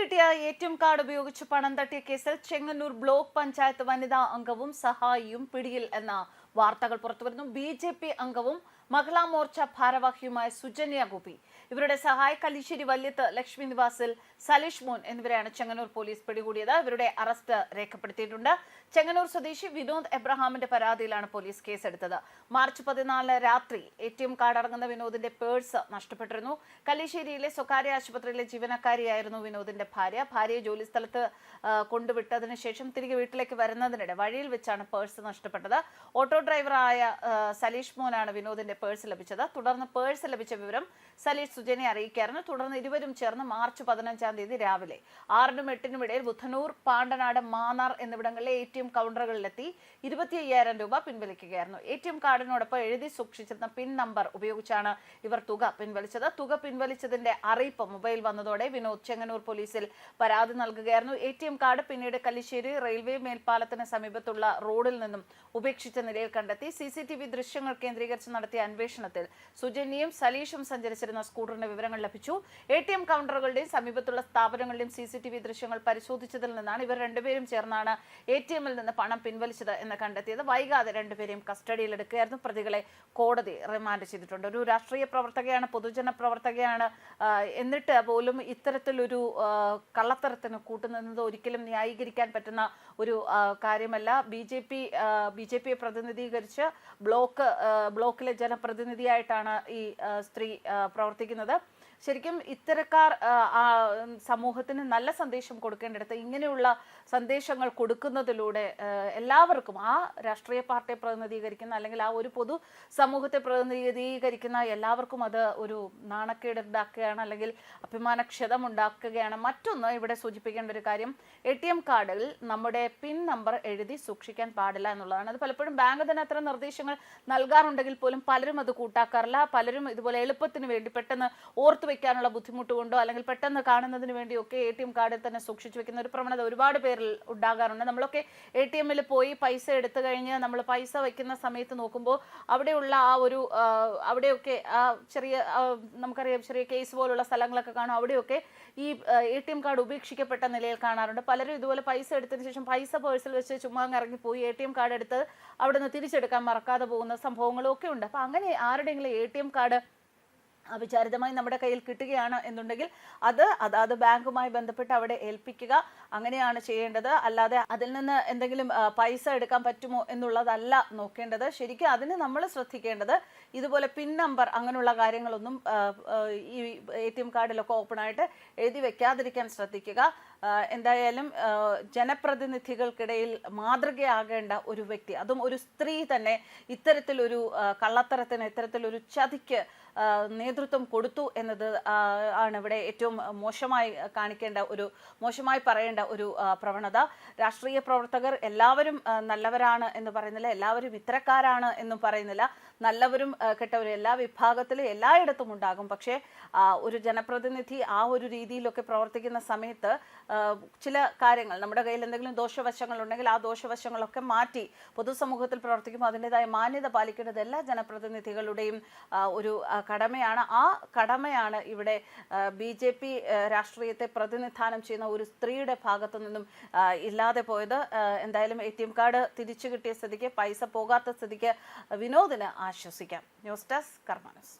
കിട്ടിയ A T M card ഉപയോഗിച്ച് പണം തട്ടിയ കേസിൽ ചെങ്ങന്നൂർ ബ്ലോക്ക് പഞ്ചായത്ത് വനിതാ അംഗവും സഹായിയും പിടിയിൽ എന്ന വാർത്തകൾ പുറത്തുവരുന്നു. ബി ജെ പി അംഗവും മഹിളാ മോർച്ച ഭാരവാഹിയുമായ സുജന്യ ഗോപി. ഇവരുടെ സഹായ കല്ലിശ്ശേരി വല്യത്ത് ലക്ഷ്മി നിവാസിൽ സലീഷ് മോൻ എന്നിവരെയാണ് ചെങ്ങന്നൂർ പോലീസ് പിടികൂടിയത്. ഇവരുടെ അറസ്റ്റ് രേഖപ്പെടുത്തിയിട്ടുണ്ട്. ചെങ്ങന്നൂർ സ്വദേശി വിനോദ് എബ്രഹാമിന്റെ പരാതിയിലാണ് പോലീസ് കേസെടുത്തത്. മാർച്ച് പതിനാലിന് രാത്രി എ ടി എം കാർഡ് അടങ്ങുന്ന വിനോദിന്റെ പേഴ്സ് നഷ്ടപ്പെട്ടിരുന്നു. കല്ലിശ്ശേരിയിലെ സ്വകാര്യ ആശുപത്രിയിലെ ജീവനക്കാരിയായിരുന്നു വിനോദിന്റെ ഭാര്യ. ഭാര്യയെ ജോലിസ്ഥലത്ത് കൊണ്ടുവിട്ടതിന് ശേഷം തിരികെ വീട്ടിലേക്ക് വരുന്നതിനിടെ വഴിയിൽ വെച്ചാണ് പേഴ്സ് നഷ്ടപ്പെട്ടത്. ഓട്ടോ ഡ്രൈവറായ സലീഷ് മോനാണ് വിനോദിന്റെ പേഴ്സ് ലഭിച്ചത്. തുടർന്ന് പേഴ്സ് ലഭിച്ച വിവരം സലീഷ് സുജനെ അറിയിക്കായിരുന്നു. തുടർന്ന് ഇരുവരും ചേർന്ന് മാർച്ച് പതിനഞ്ചാം തീയതി രാവിലെ ആറിനും എട്ടിനും ഇടയിൽ ബുധനൂർ പാണ്ടനാട് മാന്നാർ എന്നിവിടങ്ങളിലെ എ ടി എം കൗണ്ടറുകളിലെത്തി ഇരുപത്തി അയ്യായിരം രൂപ പിൻവലിക്കുകയായിരുന്നു. എ ടി എം കാർഡിനോടൊപ്പം എഴുതി സൂക്ഷിച്ചിരുന്ന പിൻ നമ്പർ ഉപയോഗിച്ചാണ് ഇവർ തുക പിൻവലിച്ചത്. തുക പിൻവലിച്ചതിന്റെ അറിയിപ്പ് മൊബൈൽ വന്നതോടെ വിനോദ് ചെങ്ങന്നൂർ പോലീസിൽ പരാതി നൽകുകയായിരുന്നു. എ ടി എം കാർഡ് പിന്നീട് കല്ലിശ്ശേരി റെയിൽവേ മേൽപ്പാലത്തിന് സമീപത്തുള്ള റോഡിൽ നിന്നും ഉപേക്ഷിച്ച നിലയിൽ കണ്ടെത്തി സി സി ടി വി ദൃശ്യങ്ങൾ കേന്ദ്രീകരിച്ച് നടത്തിയ അന്വേഷണത്തിൽ സുജന്യയും സലീഷും സഞ്ചരിച്ചിരുന്ന സ്കൂട്ടറിന്റെ വിവരങ്ങൾ ലഭിച്ചു. എ ടി എം കൗണ്ടറുകളുടെയും സമീപത്തുള്ള സ്ഥാപനങ്ങളുടെയും സി സി ടി വി ദൃശ്യങ്ങൾ പരിശോധിച്ചതിൽ നിന്നാണ് ഇവർ രണ്ടുപേരും ചേർന്നാണ് എ ടി എമ്മിൽ നിന്ന് പണം പിൻവലിച്ചത് എന്ന് കണ്ടെത്തിയത്. വൈകാതെ രണ്ടുപേരെയും കസ്റ്റഡിയിലെടുക്കുകയായിരുന്നു പ്രതികളെ കോടതി റിമാൻഡ് ചെയ്തിട്ടുണ്ട്. ഒരു രാഷ്ട്രീയ പ്രവർത്തകയാണ് പൊതുജന പ്രവർത്തകയാണ്. എന്നിട്ട് പോലും ഇത്തരത്തിലൊരു കള്ളത്തരത്തിന് കൂട്ടുനിന്നത് ഒരിക്കലും ന്യായീകരിക്കാൻ പറ്റുന്ന ഒരു കാര്യമല്ല. B J P B J പിയെ പ്രതിനിധീകരിച്ച് ബ്ലോക്ക് ബ്ലോക്കിലെ ജനപ്രതിനിധിയായിട്ടാണ് ഈ സ്ത്രീ പ്രവർത്തിക്കുന്നത്. ശരിക്കും ഇത്തരക്കാർ സമൂഹത്തിന് നല്ല സന്ദേശം കൊടുക്കേണ്ടിടത്ത് ഇങ്ങനെയുള്ള സന്ദേശങ്ങൾ കൊടുക്കുന്നതിലൂടെ എല്ലാവർക്കും ആ രാഷ്ട്രീയ പാർട്ടിയെ പ്രതിനിധീകരിക്കുന്ന അല്ലെങ്കിൽ ആ ഒരു പൊതു സമൂഹത്തെ പ്രതിനിധീകരിക്കുന്ന എല്ലാവർക്കും അത് ഒരു നാണക്കേട് ഉണ്ടാക്കുകയാണ് അല്ലെങ്കിൽ അഭിമാനക്ഷതം ഉണ്ടാക്കുകയാണ്. മറ്റൊന്ന് ഇവിടെ സൂചിപ്പിക്കേണ്ട ഒരു കാര്യം എ ടി എം കാർഡിൽ നമ്മുടെ പിൻ നമ്പർ എഴുതി സൂക്ഷിക്കാൻ പാടില്ല എന്നുള്ളതാണ്. അത് പലപ്പോഴും ബാങ്ക് തന്നെ അത്ര നിർദ്ദേശങ്ങൾ നൽകാറുണ്ടെങ്കിൽ പോലും പലരും അത് കൂട്ടാക്കാറില്ല. പലരും ഇതുപോലെ എളുപ്പത്തിന് വേണ്ടി പെട്ടെന്ന് ഓർത്തു വെക്കാനുള്ള ബുദ്ധിമുട്ട് കൊണ്ടോ അല്ലെങ്കിൽ പെട്ടെന്ന് കാണുന്നതിന് വേണ്ടിയൊക്കെ എ ടി എം കാർഡിൽ തന്നെ സൂക്ഷിച്ചു വെക്കുന്ന ഒരു പ്രവണത ഒരുപാട് പേരിൽ ഉണ്ടാകാറുണ്ട്. നമ്മളൊക്കെ എ ടി എമ്മിൽ പോയി പൈസ എടുത്തു കഴിഞ്ഞ് നമ്മൾ പൈസ വയ്ക്കുന്ന സമയത്ത് നോക്കുമ്പോൾ അവിടെയുള്ള ആ ഒരു അവിടെയൊക്കെ ആ ചെറിയ നമുക്കറിയാം ചെറിയ കേസ് പോലുള്ള സ്ഥലങ്ങളൊക്കെ കാണും. അവിടെയൊക്കെ ഈ എ ടി എം കാർഡ് ഉപേക്ഷിക്കപ്പെട്ട നിലയിൽ കാണാറുണ്ട്. പലരും ഇതുപോലെ പൈസ എടുത്തതിന് ശേഷം പൈസ പേഴ്സിൽ വെച്ച് ചുമ്മാ ഇറങ്ങി ഇറങ്ങിപ്പോയി എ ടി എം കാർഡ് എടുത്ത് അവിടെ നിന്ന് തിരിച്ചെടുക്കാൻ മറക്കാതെ പോകുന്ന സംഭവങ്ങളും ഒക്കെ ഉണ്ട്. അപ്പോൾ അങ്ങനെ ആരുടെയെങ്കിലും എ ടി എം കാർഡ് അവിചാരിതമായി നമ്മുടെ കയ്യിൽ കിട്ടുകയാണ് എന്നുണ്ടെങ്കിൽ അത് അതാത് ബാങ്കുമായി ബന്ധപ്പെട്ട് അവിടെ ഏൽപ്പിക്കുക അങ്ങനെയാണ് ചെയ്യേണ്ടത്. അല്ലാതെ അതിൽ നിന്ന് എന്തെങ്കിലും പൈസ എടുക്കാൻ പറ്റുമോ എന്നുള്ളതല്ല നോക്കേണ്ടത്. ശരിക്കും അതിന് നമ്മൾ ശ്രദ്ധിക്കേണ്ടത് ഇതുപോലെ പിൻ നമ്പർ അങ്ങനെയുള്ള കാര്യങ്ങളൊന്നും ഈ എ ടി എം കാർഡിലൊക്കെ ഓപ്പണായിട്ട് എഴുതി വെക്കാതിരിക്കാൻ ശ്രദ്ധിക്കുക. എന്തായാലും ജനപ്രതിനിധികൾക്കിടയിൽ മാതൃകയാകേണ്ട ഒരു വ്യക്തി അതും ഒരു സ്ത്രീ തന്നെ ഇത്തരത്തിലൊരു കള്ളത്തരത്തിന് ഇത്തരത്തിലൊരു ചതിക്ക് ആ, നേതൃത്വം കൊടുത്തു എന്നത് ആണ് ഇവിടെ ഏറ്റവും മോശമായി കാണിക്കേണ്ട ഒരു മോശമായി പറയേണ്ട ഒരു പ്രവണത. രാഷ്ട്രീയ പ്രവർത്തകർ എല്ലാവരും നല്ലവരാണ് എന്ന് പറയുന്നില്ല എല്ലാവരും ഇത്തരക്കാരാണ് എന്നും പറയുന്നില്ല. നല്ലവരും ആ, കെട്ടവരും എല്ലാ വിഭാഗത്തിലും എല്ലായിടത്തും ഉണ്ടാകും. പക്ഷേ ഒരു ജനപ്രതിനിധി ആ ഒരു രീതിയിലൊക്കെ പ്രവർത്തിക്കുന്ന സമയത്ത് ചില കാര്യങ്ങൾ നമ്മുടെ കയ്യിൽ എന്തെങ്കിലും ദോഷവശങ്ങൾ ഉണ്ടെങ്കിൽ ആ ദോഷവശങ്ങളൊക്കെ മാറ്റി പൊതുസമൂഹത്തിൽ പ്രവർത്തിക്കുമ്പോൾ അതിന്റെതായ മാന്യത പാലിക്കേണ്ടത് എല്ലാ ജനപ്രതിനിധികളുടെയും ഒരു കടമയാണ്. ആ കടമയാണ് ഇവിടെ ബി ജെ പി രാഷ്ട്രീയത്തെ പ്രതിനിധാനം ചെയ്യുന്ന ഒരു സ്ത്രീയുടെ ഭാഗത്തു നിന്നും ഇല്ലാതെ പോയത്. എന്തായാലും എ ടി എം കാർഡ് തിരിച്ചു കിട്ടിയ സ്ഥിതിക്ക് പൈസ പോകാത്ത സ്ഥിതിക്ക് വിനോദിന് ആശ്വസിക്കാം. News desk കർമാനസ്.